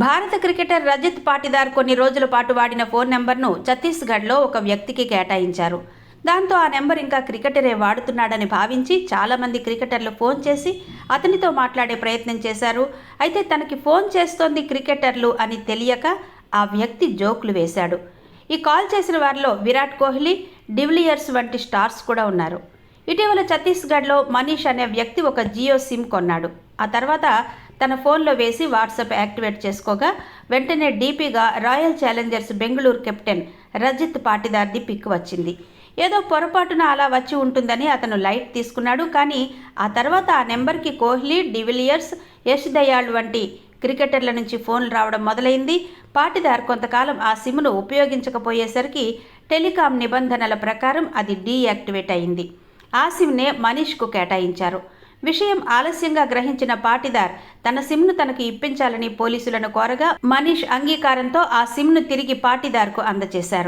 భారత క్రికెటర్ రజిత్ పాటిదార్ కొన్ని రోజుల పాటు వాడిన ఫోన్ నెంబర్ను ఛత్తీస్గఢ్లో ఒక వ్యక్తికి కేటాయించారు. దాంతో ఆ నెంబర్ ఇంకా క్రికెటరే వాడుతున్నాడని భావించి చాలామంది క్రికెటర్లు ఫోన్ చేసి అతనితో మాట్లాడే ప్రయత్నం చేశారు. అయితే తనకి ఫోన్ చేస్తోంది క్రికెటర్లు అని తెలియక ఆ వ్యక్తి జోకులు వేశాడు. ఈ కాల్ చేసిన వారిలో విరాట్ కోహ్లీ డివిలియర్స్ వంటి స్టార్స్ కూడా ఉన్నారు. ఇటీవల ఛత్తీస్గఢ్లో మనీష్ అనే వ్యక్తి ఒక జియో సిమ్ కొన్నాడు. ఆ తర్వాత తన ఫోన్లో వేసి వాట్సాప్ యాక్టివేట్ చేసుకోగా వెంటనే డీపీగా royal challengers Bengaluru captain Rajat పాటిదార్ది pic వచ్చింది. ఏదో పొరపాటున అలా వచ్చి ఉంటుందని అతను లైట్ తీసుకున్నాడు. కానీ ఆ తర్వాత ఆ నెంబర్కి కోహ్లీ డివిలియర్స్ యశ్ దయాళ్ వంటి క్రికెటర్ల నుంచి ఫోన్లు రావడం మొదలైంది. పాటిదార్ కొంతకాలం ఆ సిమ్ను ఉపయోగించకపోయేసరికి టెలికాం నిబంధనల ప్రకారం అది డీయాక్టివేట్ అయింది. ఆ మనీష్కు కేటాయించారు. విషయం ఆలస్యంగా గ్రహించిన పాటిదార్ తన సిమ్ను తనకు ఇప్పించాలని పోలీసులను కోరగా మనీష్ అంగీకారంతో ఆ సిమ్ను తిరిగి పాటిదార్కు అందజేశారు.